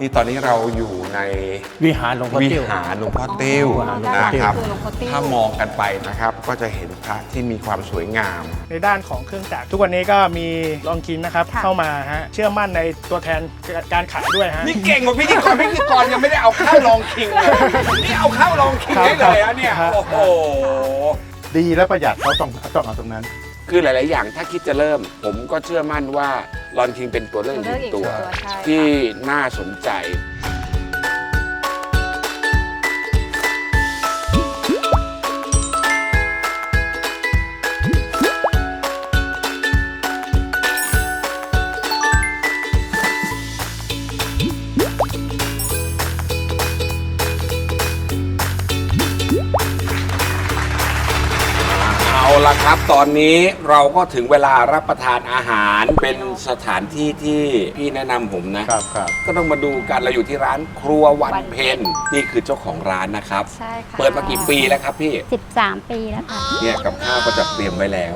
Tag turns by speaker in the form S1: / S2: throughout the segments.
S1: นี่ตอนนี้เราอยู่ใน
S2: วิหารหลวงพ่อ
S1: วิ
S2: เตี้ยว
S1: หารหลวงพ่อเต้ว
S2: อ๋อวิหารหลวงพ่อเตี้ยว
S1: นะครับ
S3: คือหลวงพ่อเตี้ยว
S1: ถ้ามองกันไปนะครับ ก็จะเห็นพระที่มีความสวยงาม
S4: ในด้านของเครื่องจักรทุกวันนี้ก็มีลองกินนะครับ
S3: ค่ะ
S4: เข้ามาฮะเชื่อมั่นในตัวแทนการขายด้วยฮะ
S1: นี่เก่งกว่าพิธีกรพิธีกรยังไม่ได้เอาเข้าลองคิงเลยนี่เอาเข้าลองคิงได้เลยอะเนี่ย
S4: ครับ
S1: โอ้โห
S2: ดีและประหยัดเขาต้องต้องเอาตรงนั้น
S1: คือหลาย ๆ อย่างถ้าคิดจะเริ่ม ผมก็เชื่อมั่นว่า ลอนคิงเป็นตัวเลือกอีกหนึ่งตัว
S3: ตัวเลือกอีกหนึ่งตัวใช่
S1: ที่น่าสนใจ ละครับ ตอนนี้เราก็ถึงเวลารับประทานอาหารเป็นสถานที่ที่พี่แนะนำผมนะ
S2: ครับครับ
S1: ก็ต้องมาดูกันเราอยู่ที่ร้านครัววันเพนนี่คือเจ้าของร้านนะครับ
S3: ใช่ค่ะ
S1: เปิดมากี่ปีแล้วครับพี่
S5: 13 ปีแล้วค่ะ
S1: เนี่ยกับข้าวก็จะเตรียมไว้แล้ว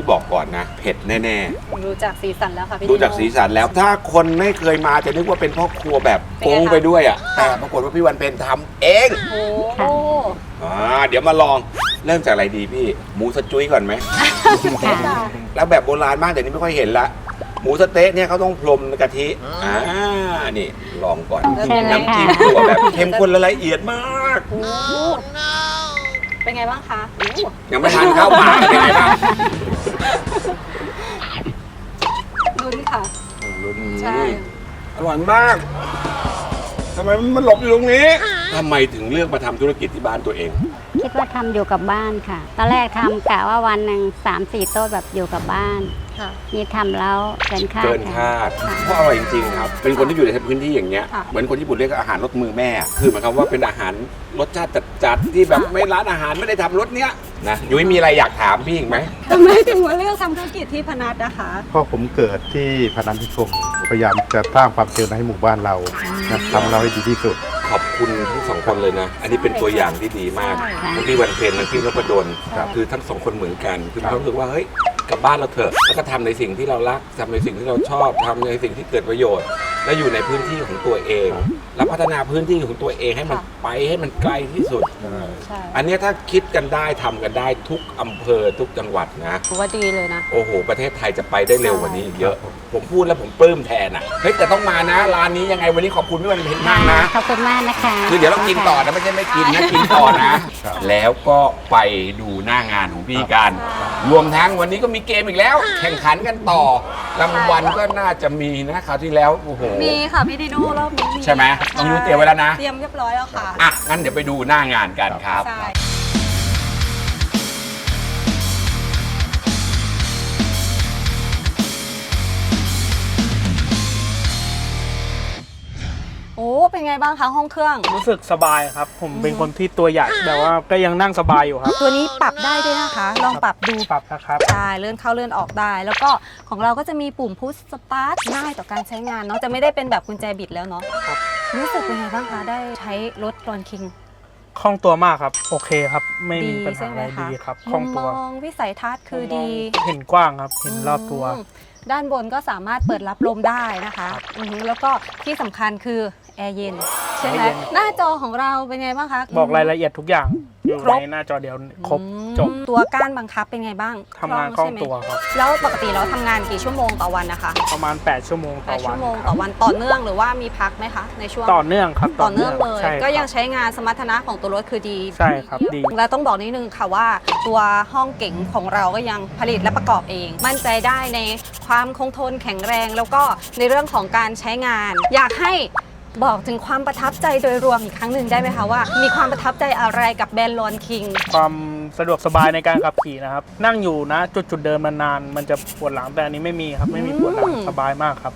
S1: นี่บอกก่อนนะ เผ็ดแน่
S3: ดูจากสีสันแล้วค่ะพี่
S1: ๆดูจากสีสันแล้ว ถ้าคนไม่เคยมาจะนึกว่าเป็นพ่อครัวแบบโป้งไปด้วยอะ แต่ปรากฏว่าพี่วันเป็นทำเอง
S3: โอ้
S5: ค่ะ
S1: อ่าเดี๋ยวมาลอง เริ่มจากอะไรดีพี่ หมูสะจุ้ยก่อนไหม
S5: ค่ะ
S1: แล้วแบบโบราณมากเดี๋ยวนี้ไม่ค่อยเห็นละ หมูสะเต๊ะเนี่ยเขาต้องพรมกะทิ อ่า นี่ลองก่อน
S5: เชิญเลย
S1: น้ำจิ้ม
S5: ค่ะ
S1: ตัวแบบเข้มข้นและละเอียดมาก
S3: โหเป็นไงบ้างคะโอ้
S1: ยังไม่ทานข้าวปลาเป็นไงบ้าง
S3: ลุ้นค่ะใช่
S1: อร่อยมากทำไมมันหลบอยู่ตรงนี้ ทำไมถึงเลือกมาทำธุรกิจที่บ้านตัวเอง
S5: คิดว่าทำอยู่กับบ้านค่ะ ตอนแรกทำกะว่าวันหนึ่งสามสี่โต๊ะแบบอยู่กับบ้าน
S3: ค่ะ
S5: นี่ทำแล้วเกินคาด
S1: เกิน
S5: ค่ะ
S1: คาดเพราะอร่อยจริงๆครับ เป็นคนที่อยู่ในพื้นที่อย่างเงี้ย
S3: ค่ะ
S1: เหมือนคนญี่ปุ่นเรียกอาหารรสมือแม่ คือหมายความว่าเป็นอาหารรสชาติจัดๆที่แบบไม่ร้านอาหารไม่ได้ทำรสเนี้ยนะยุ้ยมีอะไรอยากถามพี่อีกไหม
S3: ทำไมถึงมาเลือกทำธุรกิจที่พนัสนะคะ
S2: พ่อผมเกิดที่พนันทิคมพยายามจะสร้างความเจริญให้หมู่บ้านเรานะทำเราให้ดีที่สุด
S1: ขอบคุณทั้งสองคนเลยนะ อันนี้เป็นตัวอย่างที่ดีมาก
S3: ใช่
S1: ทั้งพี่วันเพ็ญและพี่นพดล
S2: ครับ
S1: คือทั้งสองคนเหมือนกัน คือมีความรู้สึกว่าเฮ้ย กลับบ้านเราเถอะแล้วก็ทำในสิ่งที่เรารักทำในสิ่งที่เราชอบทำในสิ่งที่เกิดประโยชน์ และอยู่ในพื้นที่ของตัวเอง แล้วพัฒนาพื้นที่ของตัวเองให้มันไปให้มันไกลที่สุด
S3: ใช่
S1: อันเนี้ยถ้าคิดกันได้ทำกันได้ทุกอำเภอทุกจังหวัดนะ
S3: ถือว่าดีเลยนะ
S1: โอ้โห ประเทศไทยจะไปได้เร็วกว่านี้อีกเยอะ ผมพูดแล้วผมปลื้มแทนอะ เฮ้ย แต่ต้องมานะ ร้านนี้ยังไงวันนี้ขอบคุณพี่วันเพ็ญมากนะ
S5: ขอบคุณมากนะคะ
S1: คือเดี๋ยวเรากินต่อนะ ไม่ใช่ไม่กินนะ กินต่อนะ
S2: ครับ
S1: แล้วก็ไปดูหน้างานของพี่กัน รวมทั้งวันนี้ก็มีเกมอีกแล้ว แข่งขันกันต่อรางวัลก็น่าจะมีนะคราวที่แล้วโอ้โห
S3: มีค่ะพี่ดิโน่รอบนี้
S1: ใช่ไหมต้องยุ้ยเตรียมไว้แล้วนะ
S3: เตรียมเรียบร้อยแล้วค่ะ
S1: อะงั้นเดี๋ยวไปดูหน้างานกันครับ
S3: ใช่ เป็นไงบ้างคะห้องเครื่อง
S4: รู้สึกสบายครับ ผมเป็นคนที่ตัวใหญ่แต่ว่าก็ยังนั่งสบายอยู่ครับ
S3: ตัวนี้ปรับได้ด้วยนะคะ ลองปรับดู
S4: ปรับนะครับ
S3: ใช่เลื่อนเข้าเลื่อนออกได้ แล้วก็ของเราก็จะมีปุ่มพุชสตาร์ทง่ายต่อการใช้งานเนาะจะไม่ได้เป็นแบบกุญแจบิดแล้วเนาะ
S4: ครับ
S3: รู้สึกเป็นไงบ้างคะได้ใช้รถรอนคิง
S4: คล่องตัวมากครับ โอเคครับ ไม่มี
S3: ดี
S4: ปัญหา
S3: ใช่
S4: อะ
S3: ไหม
S4: ไร
S3: คะ
S4: ดีครับค
S3: มุ
S4: ล่อง
S3: ม
S4: ตั
S3: ม
S4: ว
S3: องวิสัยทัศน์คือดี
S4: เห็นกว้างครับเห็นรอบตัว
S3: มด้านบนก็สามารถเปิดรับลมได้นะคะอือฮึแล้วก็ที่สำคัญคือ แอร์เย็น ใช่ไหม
S4: แอร์เย็น
S3: หน้าจอของเราเป็นไงบ้างคะ
S4: บอกรายละเอียดทุกอย่างอยู่
S3: ครบ
S4: ในหน้าจอเดียวครบ
S3: อืม
S4: จบ
S3: ตัวก้านบังคับเป็นไงบ้าง
S4: ทำงานคล่อง
S3: ใช่ไหม
S4: ตัวครับ
S3: แล้วปกติเราทำงานกี่ชั่วโมงต่อวันนะคะ
S4: ประมาณ 8 ชั่วโมง
S3: แป
S4: ต่อ
S3: ด
S4: วั
S3: ชั่
S4: น
S3: วโมง
S4: ค
S3: ต่
S4: รั
S3: อบวันต่อเนื่องหรือว่ามีพักไหมคะ ในช่วง
S4: ต่อเนื่องครับ
S3: ต่อเนื่องเลย
S4: ใช่
S3: ก็ยัง
S4: ครับ
S3: ใช้งานสมรรถนะของตัวรถคือดี
S4: ใช่ครับดี
S3: และต้องบอกนิดนึงค่ะว่า ตัวห้องเก๋งของเราก็ยังผลิตและประกอบเอง มั่นใจได้ในความคงทนแข็งแรง แล้วก็ในเรื่องของการใช้งาน อยากให้ บอกถึงความประทับใจโดยรวมอีกครั้งหนึ่งได้ไหมคะว่า มีความประทับใจอะไรกับแบรนด์ลอนคิง
S4: ความสะดวกสบายในการขับขี่นะครับ นั่งอยู่นะจุดจุดๆเดิมนานๆมันจะปวดหลังแต่อันนี้ไม่มีครับไม่มีปวดหลัง
S3: อืม
S4: สบายมากครับ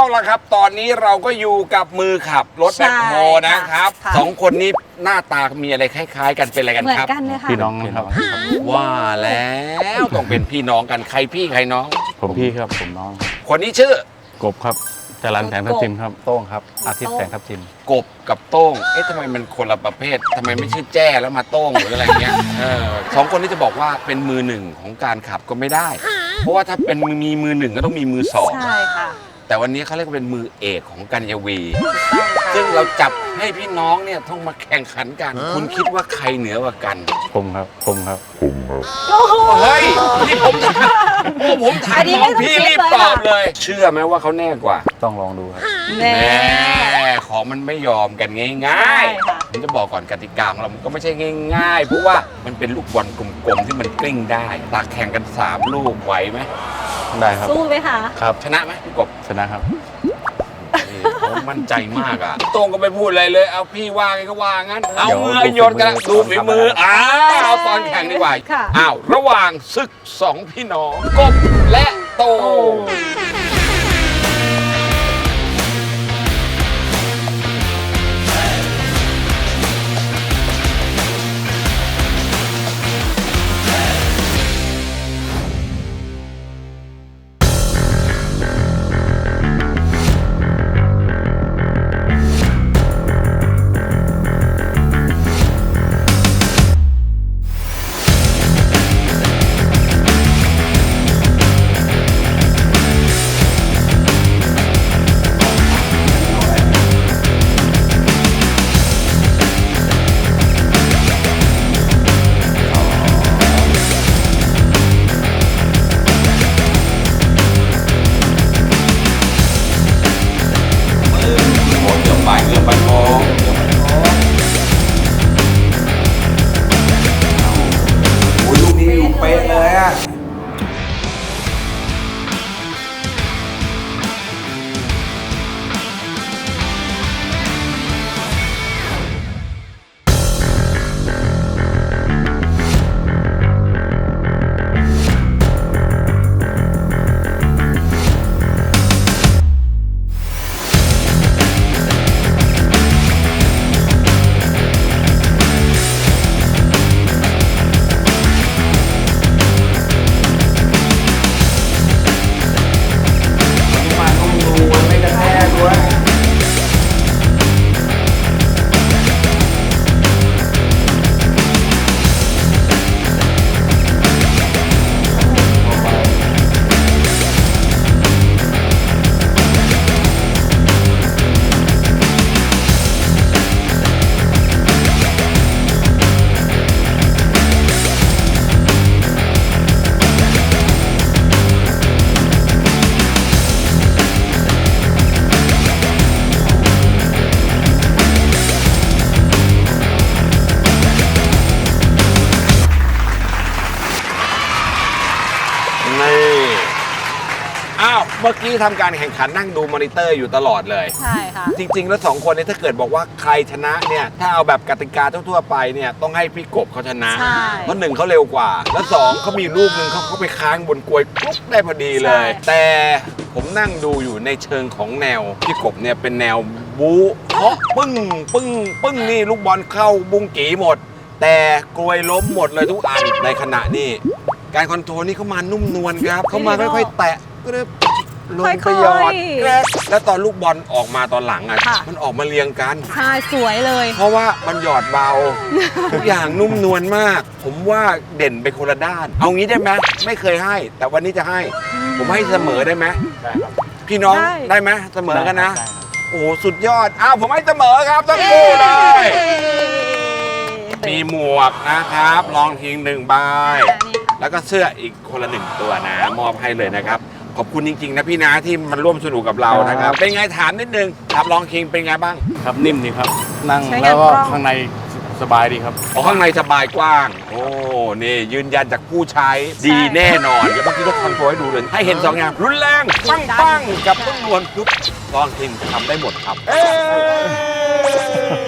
S1: เอาละครับ ตอนนี้เราก็อยู่กับมือขับรถแบ็คโฮ
S3: ใช่ค่ะ
S1: นะครับ
S3: ค่ะ
S1: สองคนนี้หน้าตามีอะไรคล้ายๆ กันเป็นอะไรกัน
S3: เหมือ
S1: คนรับ
S3: กันเลยค่ะ
S2: พี่น้องครับ
S1: ว่าแล้วต้องเป็นพี่น้องกันใครพี่ใครน้อง
S2: ผมพี่ครับ ผมน้องครับ
S1: คนนี้ชื่อ
S2: กบครับจรันแสงทับทิมครับโต้งครับ อาทิตย์แสงทับทิม
S1: กบกับโต้ง เอ๊ะทำไมมันคนละประเภททำไมไม่ชื่อแจ้แล้วมาโต้งหรืออะไรเงี้ยเออสองคนนี้จะบอกว่าเป็นมือหนึ่งของการขับก็ไม่ได้ เพราะว่าถ้าเป็นมีมือหนึ่งก็ต้องมีมือสอง
S3: ใช่ค่ะ
S1: แต่วันนี้เขาเรียกว่าเป็นมือเอกของกัญญวี ซึ่งเราจับให้พี่น้องเนี่ยต้องมาแข่งขันกัน คุณคิดว่าใครเหนือกว่ากัน
S2: ผมครับ ผมครับ
S1: เฮ้ย นี่ผมถามโอ้ ผมถา
S3: อั
S1: ม
S3: นนี้
S1: น้
S3: ไม่
S1: อง
S3: ต้อง
S1: พี่
S3: คิด
S1: รีบ
S3: เลย
S1: ตอบ
S3: ค่ะ
S1: เลย เชื่อไหมว่าเขาแน่กว่า
S2: ต้องลองดูครับ
S3: แน่
S1: แม่ของมันไม่ยอมกันง่าย
S3: ใช่ค่ะ
S1: ๆผมจะบอกก่อนกติกาของเรามันก็ไม่ใช่ง่ายๆเพราะว่ามันเป็นลูกบอลกลมๆที่มันกลิ้งได้ตักแข่งกันสามลูกไหวไหม
S2: ได้ครับ
S3: สู้ไหมคะ
S2: ครับ
S1: ชนะไหมพี่กบ
S2: ชนะครับ
S1: นี่เขามั่นใจมากอะโต้งก็ไม่พูดอะไรเลย เอาพี่ว่าไงก็ว่างั้น เอา
S2: เดี๋ยว
S1: เงยหยดกัน
S2: ดู
S1: ดู
S2: ฝี
S1: ฝี
S2: มื
S1: มือ
S2: อ
S1: อ้าวเอาตอนแข่งดีกว่า
S3: ค่ะ
S1: อ้าวระหว่างศึกสองพี่น้องกบและโต กี้ทำการแข่งขันนั่งดูมอนิเตอร์อยู่ตลอดเลย
S3: ใช่ค่ะ
S1: จริง ๆ แล้วสองคนนี้ถ้าเกิดบอกว่าใครชนะเนี่ย ถ้าเอาแบบกติกาทั่วๆไปเนี่ยต้องให้พี่กบเขาชนะ
S3: ใช่
S1: เพราะหนึ่งเขาเร็วกว่า แล้วสองเขามีลูกหนึ่งเขาเขาไปค้างบนกลวยปุ๊บได้พอดีเลย
S3: ใช่
S1: แต่ผมนั่งดูอยู่ในเชิงของแนว พี่กบเนี่ยเป็นแนวบู๊เพราะปึ้งปึ้งปึ้งนี่ลูกบอลเข้าบุ้งกีหมด แต่กลวยล้มหมดเลยทุกอันในขณะนี้ การคอนโทรลนี่เขามานุ่มนวลครับเขามาค่อยๆแตะกรึบ ลงไปหยอด
S3: ค่อยๆ
S1: แกรบแล้วตอนลูกบอลออกมาตอนหลังอะ
S3: ค่ะ
S1: มันออกมาเรียงกัน
S3: ใช่สวยเลย
S1: เพราะว่ามันหยอดเบา ทุกอย่างนุ่มนวลมาก ผมว่าเด่นไปคนละด้าน เอางี้ได้ไหมไม่เคยให้ แต่วันนี้จะให้ ผมให้เสมอได้ไหม
S2: ได้ครับ
S1: พี่น้อง
S3: ได้
S1: ได้ไหมเสมอกันนะ
S2: ได้ครับ
S1: โอ้โหสุดยอด อ้าวผมให้เสมอครับทั้งคู่เลย มีหมวกนะครับ ลองทิ้งหนึ่งใบ แล้วก็เสื้ออีกคนละหนึ่งตัวนะ มอบให้เลยนะครับข อบคุณจริงๆนะพี่นะที่มันร่วมสนุกกับเรานะครับ เป็นไงถามนิดนึงครับลองคิงเป็นไงบ้าง
S2: ครับนิ่มดีครับ นั่ง
S3: ใช้งาน
S2: แล้วก็
S3: คล่อง
S2: ข้างในสบายดีครับ
S1: อ๋อข้างในสบายกว้าง โอ้นี่ยืนยันจากผู้ใช้ดีแน่นอนเดี๋ยวเมื่อกี้ก็คอนโทรลให้ดูเลยให้เห็นสองอย่างรุนแรงปังปังกับนุ่มนวลปุ๊บลองทิมทำได้หมดครับเอ้ย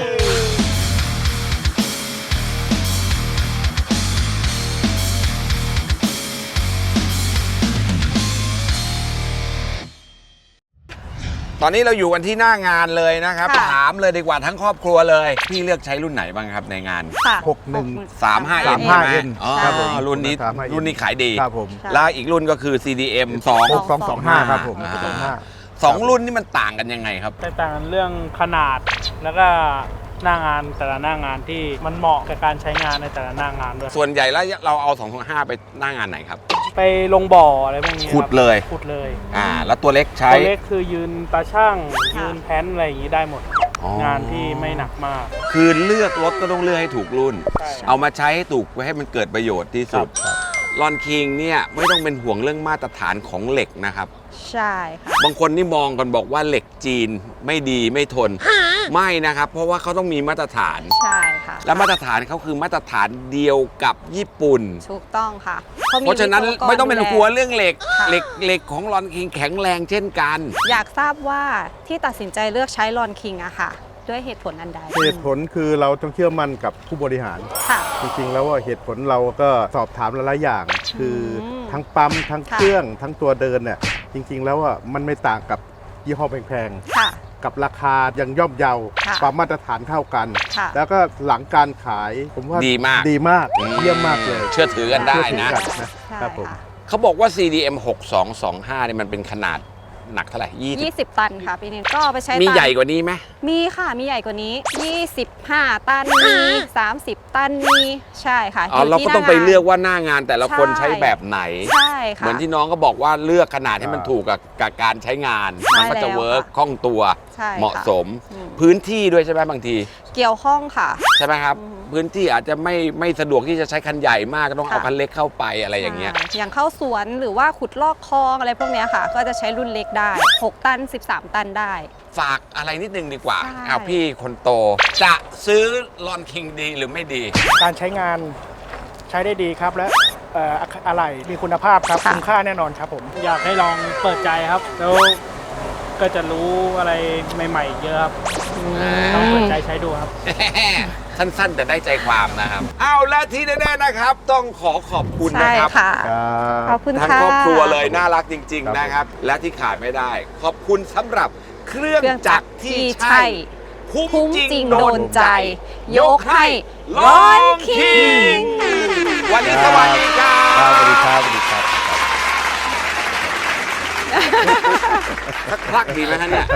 S1: ตอนนี้เราอยู่กันที่หน้างานเลยนะครับ
S3: ค่ะ
S1: ถามเลยดีกว่าทั้งครอบครัวเลย พี่เลือกใช้รุ่นไหนบ้างครับในงาน
S3: ค่ะ
S2: หกหนึ่ง
S1: 35 n
S2: 35
S1: ใช่ไหม
S2: N
S1: อ๋อ
S2: ครับผม
S1: รุ่นนี้
S2: 35 N
S1: รุ่นนี้ขายดี
S2: ครับผม
S3: ใช่
S1: แล้วอีกรุ่นก็คือ CDM
S2: หก
S1: 2
S2: สองสองห้าครับผม
S1: อ่า
S2: สองห้า
S1: สองรุ่นนี่มันต่างกันยังไงครับ
S4: แตกต่างกันเรื่องขนาดแล้วก็ หน้างานแต่ละหน้างานที่มันเหมาะกับการใช้งานในแต่ละหน้างานด้วย
S1: ส่วนใหญ่แล้วเราเอา2 2 5ไปหน้างานไหนครับ
S4: ไปลงบ่ออะไรพวกนี้ครับ
S1: ขุดเลย
S4: ขุดเลย
S1: อ่า แล้วตัวเล็กใช้
S4: ตัวเล็กคือยืนตาช่าง
S3: ค่ะ
S4: ยืนแพนอะไรอย่างนี้ได้หมด
S1: อ๋อ
S4: งานที่ไม่หนักมาก
S1: คือเลือกรถก็ต้องเลือกให้ถูกรุ่น
S4: ใช่
S1: เอามาใช้ให้ถูกไว้ให้มันเกิดประโยชน์ที่สุด
S2: ครับ
S1: ลอนคิงเนี่ยไม่ต้องเป็นห่วงเรื่องมาตรฐานของเหล็กนะครับ
S3: ใช่ค่ะ
S1: บางคนนี่มองกันบอกว่าเหล็กจีนไม่ดีไม่ทน ไม่นะครับ เพราะว่าเขาต้องมีมาตรฐาน
S3: ใช่ค่ะ
S1: และมาตรฐานเขาคือมาตรฐานเดียวกับญี่ปุ่น
S3: ถูกต้องค่ะมี
S1: เพราะฉะนั้น
S3: วิศวก
S1: ไม่ต้องเป็น
S3: ดูแล
S1: กลัวเรื่องเหล็ก
S3: ค่ะ
S1: เหล็กเหล็กของลอนคิงแข็งแรงเช่นกัน
S3: อยากทราบว่าที่ตัดสินใจเลือกใช้ลอนคิงอะค่ะ ด้วยเหตุผลอันใด
S2: เหตุผลคือเราต้องเชื่อมั่นกับผู้บริหาร
S3: ค่ะ
S2: จริงๆ แล้วว่าเหตุผลเราก็สอบถามหลายๆอย่าง คืออ
S3: ม
S2: ทั้งปั๊มทั้ง
S3: ค่ะ
S2: เครื่องทั้งตัวเดินเนี่ยจริงๆ แล้วว่ามันไม่ต่างกับยี่ห้อแพง
S3: ค่ะ
S2: ๆ กับราคายังย่อมเยา
S3: ค่ะ
S2: ความมาตรฐานเท่ากัน
S3: ค่ะ
S2: แล้วก็หลังการขายผมว่า
S1: ดีมาก
S2: ดีมากเยี่ยมมากเลย
S1: เชื่อถือกันได้นะ
S2: เชื่อถือกั
S3: ใช่
S2: ครับผม
S3: ค่ะ
S1: เขาบอกว่า CDM 6225เนี่ยมันเป็นขนาด หนักเท่าไหร่
S3: 20 ตันค่ะพี่นินก็เอาไปใช้
S1: 20มี
S3: ตา
S1: ใหญ่กว่านี้ไหม
S3: มีค่ะมีใหญ่กว่านี้ 25 ตันมี30 ตันมีใช่ค่ะ
S1: อ๋อ
S3: ยู่
S1: เรา
S3: ที่
S1: ก็ต้อง
S3: ห
S1: ไป
S3: น้างาน
S1: เลือกว่าหน้างานแต่ละคน
S3: ใช่
S1: ใช้แบบไหน
S3: ใช่ค่ะ
S1: เหมือนที่น้องก็บอกว่าเลือกขนาดให้มัน
S2: อ่า
S1: ถูกกับกับการใช้งาน
S3: ใช่
S1: มันก็จะ
S3: แล้ว
S1: เวิร์ก
S3: ค่ะ
S1: คล่องตัว
S3: ใช่ค่ะ
S1: เหมาะสม
S3: อืม
S1: พื้นที่ด้วยใช่ไหมบางที
S3: เกี่ยวข้องค่ะ
S1: ใช่ไหมครับ
S3: อืม
S1: พื้นที่อาจจะไม่ไม่สะดวกที่จะใช้คันใหญ่มากก็ต้องเอา
S3: ค่ะ
S1: คันเล็กเข้าไปอะไรอย่างเงี้ย
S3: ใช่อย่างเข้าสวนหรือว่าขุดลอกคลองอะไรพวกเนี้ยค่ะ ก็จะใช้รุ่นเล็กได้ 6 ตัน 13 ตันได้
S1: ฝากอะไรนิดนึงดีกว่า
S3: ใช่
S1: เอาพี่คนโต จะซื้อลอนคิงดีหรือไม่ดี
S4: การใช้งานใช้ได้ดีครับและเอ่ออะอะไรมีคุณภาพครับ
S3: ค่ะ
S4: คุ้มค่าแน่นอนครับผม อยากให้ลองเปิดใจครับ แล้วก็จะรู้อะไรใหม่ ๆ เยอะครับลองเปิดใจใช้ดูครับ
S1: สั้นๆ แต่ได้ใจความนะครับ เอาและที่แน่ๆนะครับ ต้องขอขอบคุณ
S3: ใช่
S1: นะครับ
S3: ค่ะ
S2: ครับ
S3: ขอบคุณ
S1: ทั้ง
S3: ค่ะ
S1: ครอบครัวเลยน่ารักจริง
S2: ครับ
S1: ๆนะครับ และที่ขาดไม่ได้ ขอบคุณสำหรับเครื่อง
S3: เครื่อง
S1: จั
S3: จั
S1: ก
S3: ก
S1: ร
S3: ร
S1: ที่
S3: ที่
S1: ใช่
S3: ใช่
S1: คุ้ม
S3: คุ้ม
S1: จริง
S3: จริง
S1: โด
S3: โด
S1: น
S3: น
S1: ใจ
S3: ใจ
S1: ย
S3: ย
S1: ก
S3: ก
S1: ให้
S3: ให้
S1: ล
S3: ร้
S1: อ
S3: อย
S1: ง
S3: คิ
S1: คิ
S3: ง
S1: งวันนี้สวัสดีครั
S2: ครับสวัสดี
S1: บ
S2: ครับสวัสดีครับ
S1: สักพักดีไหมฮะเนี่ย